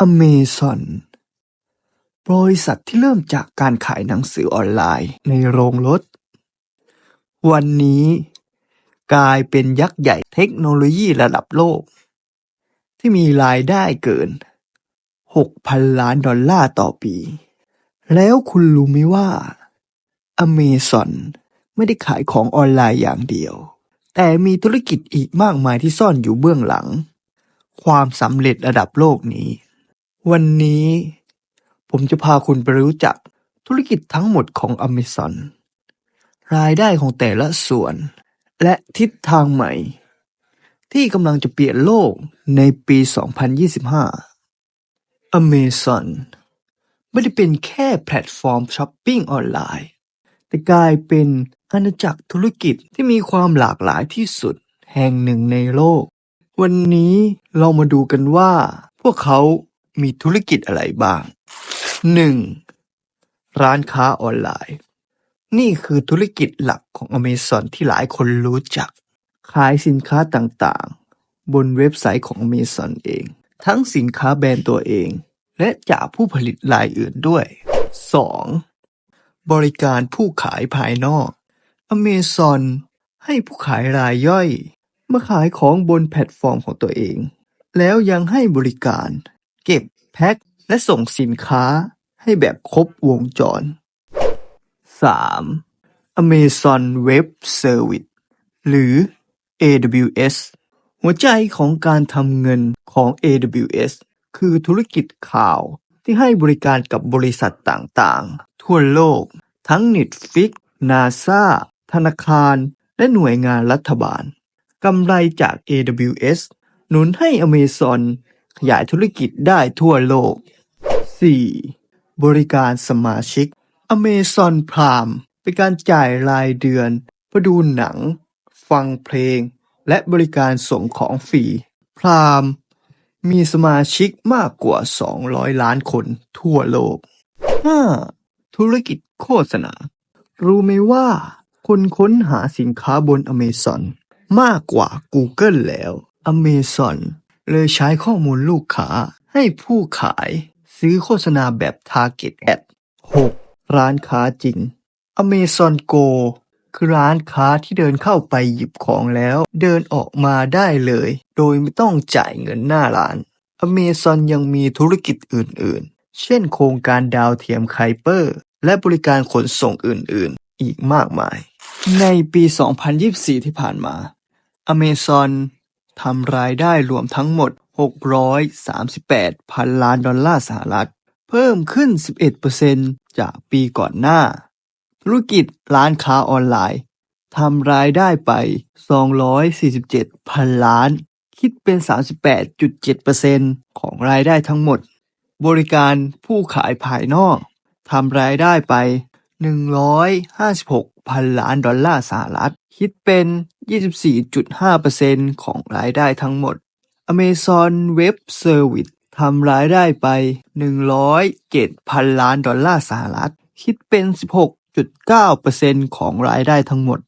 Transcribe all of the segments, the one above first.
Amazon บริษัทที่เริ่มจากการขายหนังสือออนไลน์ในโรงรถ วันนี้กลายเป็นยักษ์ใหญ่เทคโนโลยีระดับโลก ที่มีรายได้เกิน 6,000 ล้านดอลลาร์ต่อปี แล้วคุณรู้ไหมว่า Amazon ไม่ได้ขายของออนไลน์อย่างเดียว แต่มีธุรกิจอีกมากมายที่ซ่อนอยู่เบื้องหลัง ความสำเร็จระดับโลกนี้ วันนี้ผมจะพาคุณไปรู้จักธุรกิจทั้งหมดของ Amazon รายได้ของแต่ละส่วน และทิศทางใหม่ ที่กำลังจะเปลี่ยนโลกในปี 2025 Amazon ไม่ได้เป็นแค่แพลตฟอร์มช้อปปิ้งออนไลน์ แต่กลายเป็นอาณาจักรธุรกิจที่มีความหลากหลายที่สุดแห่งหนึ่งในโลก วันนี้เรามาดูกันว่าพวกเขา มีธุรกิจอะไรบ้าง 1. ร้านค้าออนไลน์ นี่คือธุรกิจหลักของ Amazon ที่หลายคนรู้จัก ขายสินค้าต่างๆ บนเว็บไซต์ของ Amazon เอง ทั้งสินค้าแบรนด์ตัวเอง และจากผู้ผลิตรายอื่นด้วย 2. บริการผู้ขายภายนอก Amazon ให้ผู้ขายรายย่อย มาขายของบนแพลตฟอร์มของตัวเอง แล้วยังให้บริการ เก็บ แพ็ค และส่งสินค้าให้แบบครบวงจร 3. Amazon Web Service หรือ AWS หัวใจของการทำเงินของ AWS คือธุรกิจข่าวที่ให้บริการกับบริษัทต่างๆ ทั่วโลก ทั้ง Netflix NASA ธนาคาร และหน่วยงานรัฐบาล กำไรจาก AWS หนุนให้ Amazon ยายธุรกิจได้ทั่วโลก 4. บริการสมาชิก Amazon Prime เป็นการจ่ายรายเดือนเพื่อดูหนัง ฟังเพลง และบริการส่งของฟรี Prime มีสมาชิกมากกว่า 200 ล้านคนทั่วโลก 5. ธุรกิจโฆษณา รู้ไหมว่า คนค้นหาสินค้าบน Amazon มากกว่า Google แล้ว Amazon เลยใช้ข้อมูลลูกค้าให้ผู้ขายซื้อโฆษณาแบบ Target Ad 6. ร้านค้าจริง Amazon Go คือร้านค้าที่เดินเข้าไปหยิบของแล้ว เดินออกมาได้เลย โดยไม่ต้องจ่ายเงินหน้าร้าน Amazon ยังมีธุรกิจอื่น ๆ เช่นโครงการดาวเทียมไคเปอร์ และบริการขนส่งอื่น ๆ อีกมากมาย ในปี 2024 ที่ผ่านมา Amazon ทำรายได้รวมทั้งหมด 638 พันล้านดอลลาร์สหรัฐ เพิ่มขึ้น 11%จากปีก่อนหน้า ธุรกิจร้านค้าออนไลน์ทำรายได้ไป 247 พันล้าน คิดเป็น 38.7%ของรายได้ทั้งหมด บริการผู้ขายภายนอกทำรายได้ไป 156 พันล้านดอลลาร์สหรัฐ คิดเป็น 24.5%ของรายได้ทั้งหมด Amazon Web Service ทำรายได้ไป 107พันล้านดอลลาร์สหรัฐ คิดเป็น 16.9%ของรายได้ทั้งหมด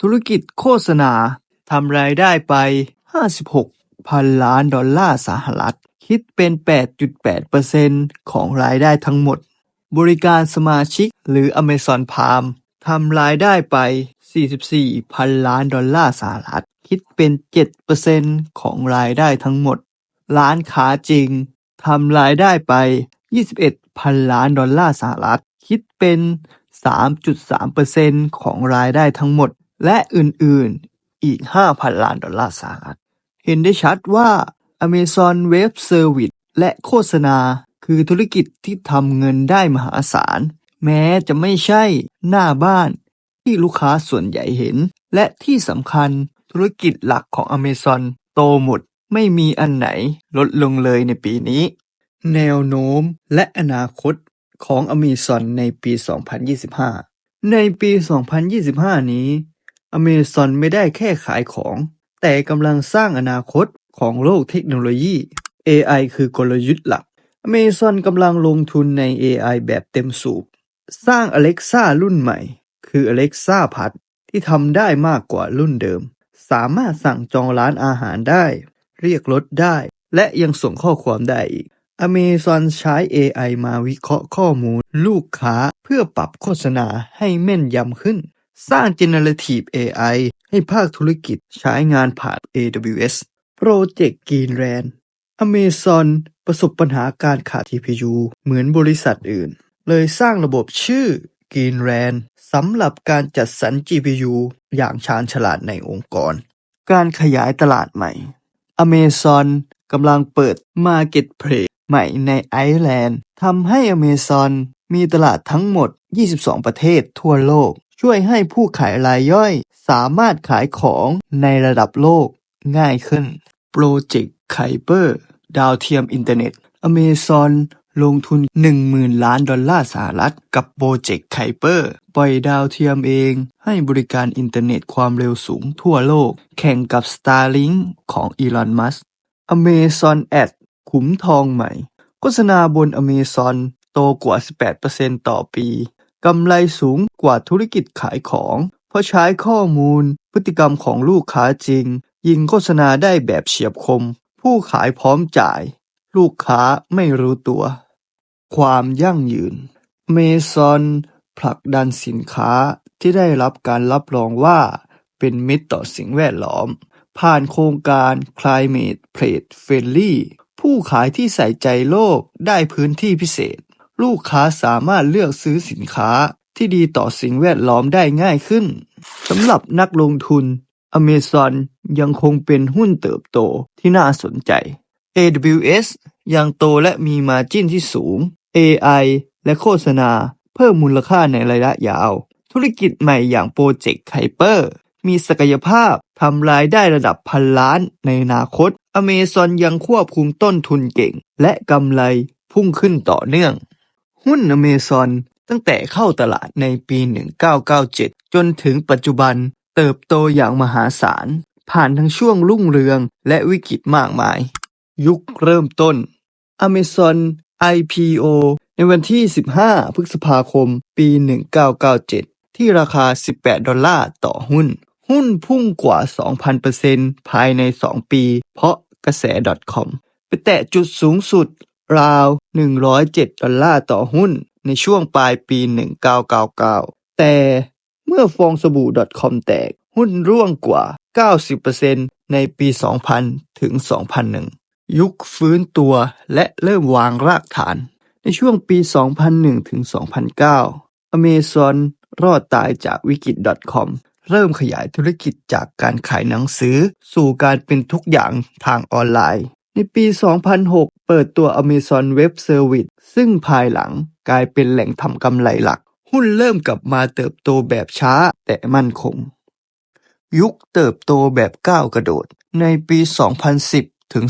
ธุรกิจโฆษณาทำรายได้ไป 56พันล้านดอลลาร์สหรัฐ คิดเป็น 8.8%ของรายได้ทั้งหมด บริการสมาชิกหรือ Amazon Prime ทำรายได้ไป 44 พันล้านดอลลาร์สหรัฐ คิดเป็น7%ของรายได้ทั้งหมด ร้านค้าจริง ทำรายได้ไป 21 พันล้านดอลลาร์สหรัฐ คิดเป็น 3.3%ของรายได้ทั้งหมด และอื่นๆ อีก 5,000 ล้านดอลลาร์สหรัฐ เห็นได้ชัดว่า Amazon Web Service และโฆษณาคือธุรกิจที่ทำเงินได้มหาศาล แม้จะไม่ใช่หน้าบ้านที่ลูกค้าส่วนใหญ่เห็น และที่สำคัญธุรกิจหลักของ Amazon โตหมดไม่มีอันไหนลดลงเลยในปีนี้ แนวโน้มและอนาคตของ Amazon ในปี 2025 ในปี 2025 นี้ Amazon ไม่ได้แค่ขายของ แต่กำลังสร้างอนาคตของโลกเทคโนโลยี AI คือกลยุทธ์หลัก Amazon กำลังลงทุนใน AI แบบเต็มสูบ สร้าง Alexa รุ่นใหม่ คือ Alexa พัดที่ทำได้มากกว่ารุ่นเดิม สามารถสั่งจองร้านอาหารได้ เรียกรถได้ และยังส่งข้อความได้อีก Amazon ใช้ AI มาวิเคราะห์ข้อมูลลูกค้าเพื่อปรับโฆษณาให้แม่นยำขึ้น สร้าง Generative AI ให้ภาคธุรกิจใช้งานผ่าน AWS Project Greenland Amazon ประสบปัญหาการขาด GPU เหมือนบริษัทอื่น เลยสร้างระบบชื่อ Greenland สำหรับการจัดสรร GPU อย่างชาญฉลาดในองค์กร การขยายตลาดใหม่ Amazon กำลังเปิด Marketplace ใหม่ในไอร์แลนด์ทำให้ Amazon มีตลาดทั้งหมด 22 ประเทศทั่วโลก ช่วยให้ผู้ขายรายย่อยสามารถขายของในระดับโลกง่ายขึ้น โปรเจกต์ไคเปอร์ดาวเทียมอินเทอร์เน็ต Amazon ลงทุน 10,000 ล้านดอลลาร์สหรัฐ กับโปรเจกต์ไคเปอร์ ปล่อยดาวเทียมเอง ให้บริการอินเทอร์เน็ตความเร็วสูงทั่วโลก แข่งกับ Starlink ของอีลอนมัส Amazon Ad ขุมทองใหม่ โฆษณาบน Amazon โตกว่า 18%ต่อปี กำไรสูงกว่าธุรกิจขายของ เพราะใช้ข้อมูล พฤติกรรมของลูกค้าจริง ยิงโฆษณาได้แบบเฉียบคม ผู้ขายพร้อมจ่าย ลูกค้าไม่รู้ตัว ความยั่งยืน เมซอนผลักดันสินค้าที่ได้รับการรับรองว่าเป็นมิตรต่อสิ่งแวดล้อม ผ่านโครงการ Climate Pledge Friendly ผู้ขายที่ใส่ใจโลกได้พื้นที่พิเศษ ลูกค้าสามารถเลือกซื้อสินค้าที่ดีต่อสิ่งแวดล้อมได้ง่ายขึ้น สำหรับนักลงทุน Amazon ยังคงเป็นหุ้นเติบโตที่น่าสนใจ AWS ยังโตและมีมาจิ้นที่สูง AI และโฆษณา เพิ่มมูลค่าในระยะยาว ธุรกิจใหม่อย่างโปรเจกต์ไคเปอร์มีศักยภาพทำรายได้ระดับพันล้านในอนาคต Amazon ยังควบคุมต้นทุนเก่ง และกำไรพุ่งขึ้นต่อเนื่อง หุ้น Amazon ตั้งแต่เข้าตลาดในปี 1997 จนถึงปัจจุบันเติบโตอย่างมหาศาล ผ่านทั้งช่วงรุ่งเรืองและวิกฤตมากมาย ยุคเริ่มต้น Amazon IPO ในวันที่15พฤษภาคม ปี1997ที่ราคา18ดอลลาร์ต่อหุ้น หุ้นพุ่งกว่า 2,000%ภายใน2ปี เพราะกระแส .com ไปแตะจุดสูงสุด ราว 107 ดอลลาร์ต่อหุ้น ในช่วงปลายปี 1999 แต่เมื่อฟองสบู่ .com แตก หุ้นร่วงกว่า 90%ในปี 2000 ถึง 2001 ยุคฟื้นตัวและเริ่มวางรากฐาน ในช่วงปี 2001 ถึง 2009 Amazon รอดตายจากวิกฤต .com เริ่มขยายธุรกิจจากการขายหนังสือ สู่การเป็นทุกอย่างทางออนไลน์ ในปี 2006 เปิดตัว Amazon Web Service ซึ่งภายหลังกลายเป็นแหล่งทำกำไรหลัก หุ้นเริ่มกลับมาเติบโตแบบช้าแต่มั่นคง ยุคเติบโตแบบก้าวกระโดด ในปี 2010 ถึง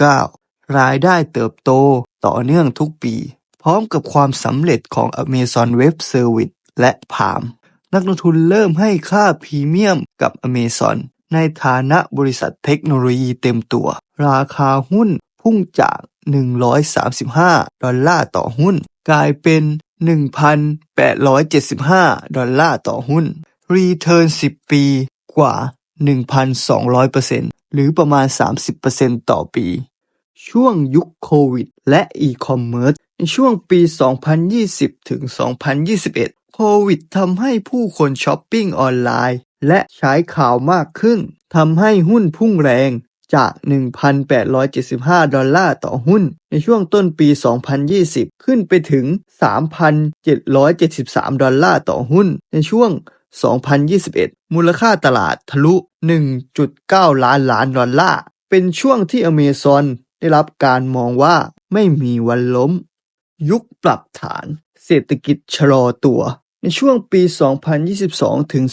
2019 รายได้เติบโตต่อเนื่องทุกปี พร้อมกับความสำเร็จของ Amazon Web Service และ Palm นักลงทุนเริ่มให้ค่าพรีเมียมกับ Amazon ในฐานะบริษัทเทคโนโลยีเต็มตัว ราคาหุ้นพุ่งจาก 135 ดอลลาร์ต่อหุ้น กลายเป็น 1,875 ดอลลาร์ต่อหุ้น รีเทิร์น 10 ปีกว่า 1,200% หรือประมาณ 30%ต่อปี ช่วงยุคโควิด และอีคอมเมิร์ซในช่วงปี 2020 ถึง 2021 โควิดทำให้ผู้คนช้อปปิ้งออนไลน์ และใช้ข่าวมากขึ้นทำให้หุ้นพุ่งแรงจาก 1,875 ดอลลาร์ต่อหุ้น ในช่วงต้นปี 2020 ขึ้นไปถึง 3,773 ดอลลาร์ต่อหุ้น ในช่วง 2021 มูลค่าตลาดทะลุ 1.9 ล้านล้านดอลลาร์ เป็นช่วงที่ Amazon ได้รับการมองว่าไม่มีวันล้ม ยุคปรับฐาน เศรษฐกิจชะลอตัว ในช่วงปี 2022 ถึง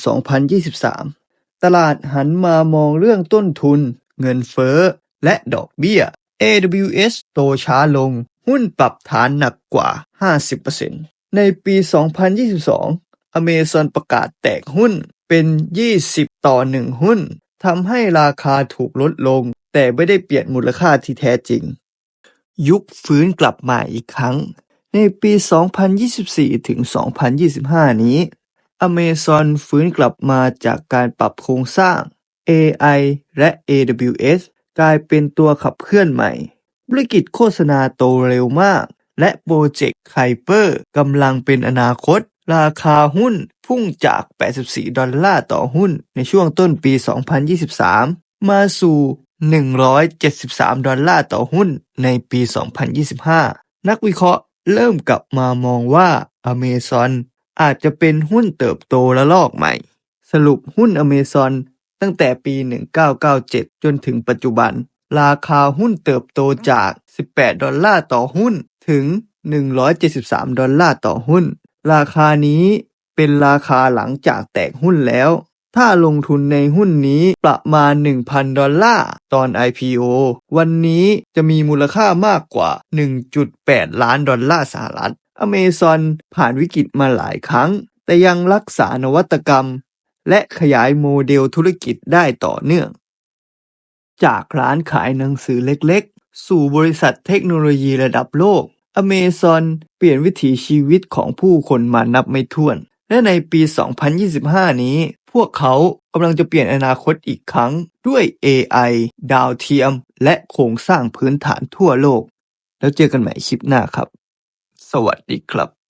2023 ตลาดหันมามองเรื่องต้นทุน เงินเฟ้อ และดอกเบี้ย AWS โตช้าลง หุ้นปรับฐานหนักกว่า 50%ในปี 2022 Amazon ประกาศแตกหุ้นเป็น 20 ต่อ 1 หุ้นทำให้ราคาถูกลดลง แต่ไม่ได้เปลี่ยนมูลค่าที่แท้จริง ยุคฟื้นกลับมาอีกครั้ง ในปี 2024 ถึง 2025 นี้ Amazon ฟื้นกลับมาจากการปรับโครงสร้าง AI และ AWS กลายเป็นตัวขับเคลื่อนใหม่ ธุรกิจโฆษณาโตเร็วมาก และโปรเจกต์ไคเปอร์กำลังเป็นอนาคต ราคาหุ้นพุ่งจาก 84 ดอลลาร์ต่อหุ้นในช่วงต้นปี 2023 มาสู่ 173 ดอลลาร์ต่อหุ้นในปี 2025 นักวิเคราะห์เริ่มกลับมามองว่า Amazon อาจจะเป็นหุ้นเติบโตระลอกใหม่ สรุปหุ้น Amazon ตั้งแต่ปี 1997 จนถึงปัจจุบัน ราคาหุ้นเติบโตจาก 18 ดอลลาร์ต่อหุ้นถึง 173 ดอลลาร์ต่อหุ้น ราคานี้เป็นราคาหลังจากแตกหุ้นแล้ว ถ้าลงทุนในหุ้นนี้ประมาณ 1,000 ดอลลาร์ตอน IPO วันนี้จะมีมูลค่ามากกว่า 1.8 ล้านดอลลาร์สหรัฐ Amazon ผ่านวิกฤตมาหลายครั้ง แต่ยังรักษานวัตกรรม และขยายโมเดลธุรกิจได้ต่อเนื่อง จากร้านขายหนังสือเล็กๆ สู่บริษัทเทคโนโลยีระดับโลก อเมซอนเปลี่ยนวิถีชีวิตของผู้คนมานับไม่ถ้วน และในปี 2025 นี้ พวกเขากำลังจะเปลี่ยนอนาคตอีกครั้งด้วย AI ดาวเทียม และโครงสร้างพื้นฐานทั่วโลก แล้วเจอกันใหม่คลิปหน้าครับ สวัสดีครับ